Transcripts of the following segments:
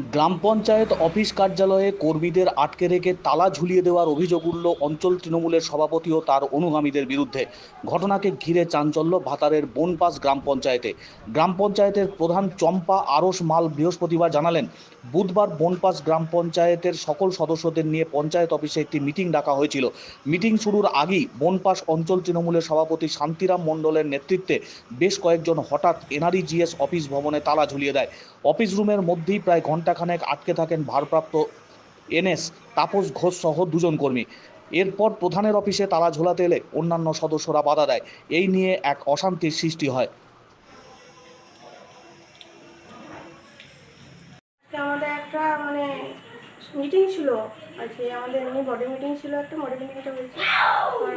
গ্রাম panchayat office কার্যালয়ে কর্মীদের আটকে রেখে তালা ঝুলিয়ে দেওয়ার অভিযোগ উঠল অঞ্চল তৃণমূলের সভাপতি ও তার অনুগামীদের বিরুদ্ধে। ঘটনাকে ঘিরে চাঞ্চল্য ভাতারের বনপাস গ্রাম পঞ্চায়েতে। গ্রাম পঞ্চায়েতের প্রধান চম্পা আরস মাল বৃহস্পতিবার জানালেন, বুধবার বনপাস গ্রাম পঞ্চায়েতের সকল সদস্যদের নিয়ে পঞ্চায়েত অফিসে একটি মিটিং ডাকা হয়েছিল। মিটিং শুরুর আগেই বনপাস অঞ্চল তৃণমূলের সভাপতি শান্তিরাম মণ্ডলের নেতৃত্বে বেশ কয়েকজন হঠাৎ এনআরইজিএস অফিস ভবনে তালা ঝুলিয়ে দেয়। অফিস রুমের মধ্যেই প্রায় ঘণ্টাখানেক আটকে থাকেন ভারপ্রাপ্ত এনএস তাপস ঘোষ সহ দুজন কর্মী। এরপর প্রধানের অফিসে তালা ঝোলাতে এলে অন্যান্য সদস্যরা বাধা দেয়। এই নিয়ে এক অশান্তির সৃষ্টি হয়। আমাদের একটা মানে মিটিং ছিল। আজকে আমাদের এমনি বডি মিটিং ছিল একটা বডি মিটিংটা হয়েছে।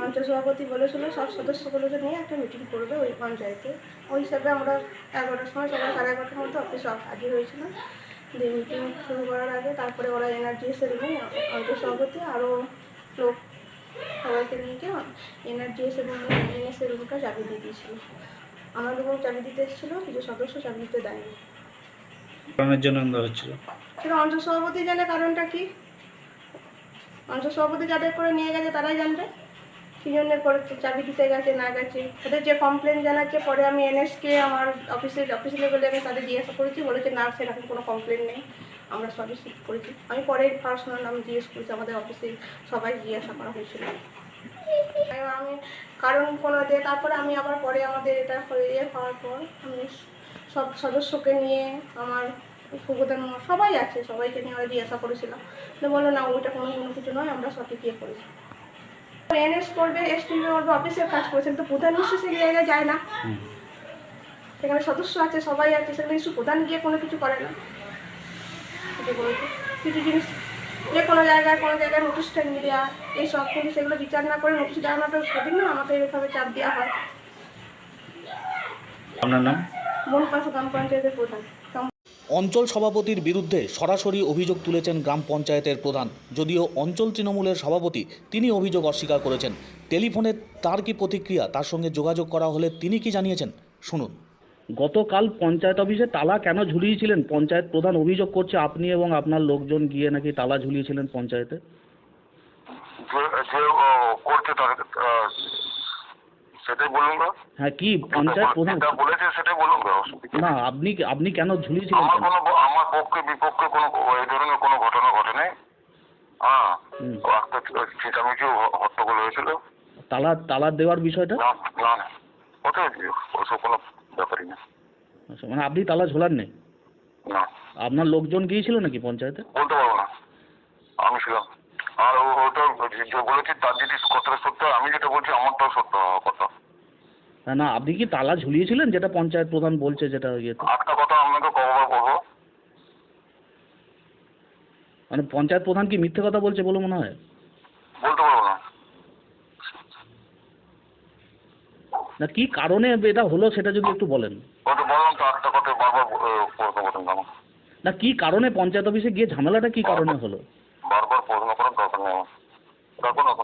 অঞ্চল সভাপতি বলেছিল, সব সদস্যগুলোকে নিয়ে একটা মিটিং করবে ওই পঞ্চায়েতে। ওই হিসাবে আমরা এগারোটার সময় সকাল সাড়ে এগারোটার মধ্যে অফিসে হাজির হয়েছিলাম। দিয়ে মিটিং শুরু করার আগে তারপরে ওরা এনার্জিএসের রুমে অঞ্চল সভাপতি আরও লোক সবাইকে নিয়ে গিয়ে এনার্জিএস এবং এনএসের রুমটা চাবি দিয়ে দিয়েছিল। আমার রুমেও চাবি দিতে এসেছিল কিছু সদস্য চাবি দিতে দেয়নি। কারণের জন্য দেওয়া হচ্ছিল? সেটা অঞ্চল সভাপতি জানে কারণটা কি? অঞ্চল সভাপতি যাদের করে নিয়ে গেছে তারাই জানবে। কী জন্য করে চাবি দিতে গেছে, না গেছে? ওদের যে কমপ্লেন জানাচ্ছে, পরে আমি এনএসকে আমার অফিসের অফিস লেভেলে আমি তাদের জিজ্ঞাসা করেছি, বলেছে, না সেরকম কোনো কমপ্লেন নেই। আমরা সবই ঠিক করেছি। আমি পরে পার্সোনাল আমি জিজ্ঞেস করেছি, আমাদের অফিসে সবাই জিজ্ঞাসা করা হয়েছিল। আমি কারণ কোনো দিয়ে তারপরে আমি আবার পরে আমাদের এটা হয়ে ইয়ে হওয়ার পর আমি সব সদস্যকে নিয়ে আমার সুবোধন সবাই আছে, সবাইকে নিয়ে আমরা জিজ্ঞাসা করেছিলাম বলল, না, ওইটা কোনো কোনো কিছু নয়, আমরা সঠিক ইয়ে করেছি। এনএস করবে এসটি করবে অফিসের কাজ করেছেন তো প্রধান নিশ্চয়ই সেই জায়গায় যায় না। সেখানে সদস্য আছে সবাই আছে সেখানে কিছু প্রধান গিয়ে কোনো কিছু করে না। কিছু জিনিস যে কোনো জায়গায় কোনো জায়গায় নোটিশ টাইম দেওয়া এইসব কিন্তু সেগুলো বিচার না করে নোটিশ দেওয়ানোটা সঠিক না আমাকে এভাবে চাপ দেওয়া হয়। আপনার নাম? বনপাশ গ্রাম পঞ্চায়েতের প্রধান। অঞ্চল সভাপতির বিরুদ্ধে সরাসরি অভিযোগ তুলেছেন গ্রাম পঞ্চায়েতের প্রধান। যদিও অঞ্চল তৃণমূলের সভাপতি তিনি অভিযোগ অস্বীকার করেছেন। টেলিফোনে তার কি প্রতিক্রিয়া তার সঙ্গে যোগাযোগ করা হলে তিনি কি জানিয়েছেন? শুনুন। গতকাল পঞ্চায়েত অফিসে তালা কেন ঝুলিয়েছিলেন? পঞ্চায়েত প্রধান অভিযোগ করছে আপনি এবং আপনার লোকজন গিয়ে নাকি তালা ঝুলিয়েছিলেন পঞ্চায়েতে? যে করছে সেটাই বলুন গো হ্যাঁ কি পঞ্চায়েত প্রধান? যেটা বলেছে সেটাই বলুন গো না আপনি আপনি কেন ঝুলিয়েছিলেন আমার কেন? আমার পক্ষে বিপক্ষে কোনো এই ধরনের কোনো ঘটনা ঘটেনি। হ্যাঁ একটা হট্টগোল হয়েছিল। তালা তালা দেওয়ার বিষয়টা? না না না। ওসব কোনো ব্যাপারই না। আচ্ছা, মানে আপনি তালা ঝোলান নেই? না। আপনার লোকজন গিয়েছিল নাকি পঞ্চায়েতে? বলতে পারব না। আমি ছিলাম। আর ও- ওটা যে বলেছি তার যদি কথাটা সত্য আমি যেটা বলছি আমারটাও সত্য হওয়ার কথা। না, না আপনি কি তালা ঝুলিয়েছিলেন? যেটা পঞ্চায়েত প্রধান বলছে যেটা ইয়েতে একটা কথা আপনাকে মানে পঞ্চায়েত প্রধান কি মিথ্যে কথা বলছে বলে মনে হয়? বলতে পারব না। না কি কারণে এটা হলো সেটা যদি একটু বলেন। বললাম তো একটা কথা বারবার প্রশ্ন করেন কেন? না কি কারণে পঞ্চায়েত অফিসে গিয়ে ঝামেলাটা কি কারণে হলো? বারবার প্রশ্ন দরকার নেই আমার।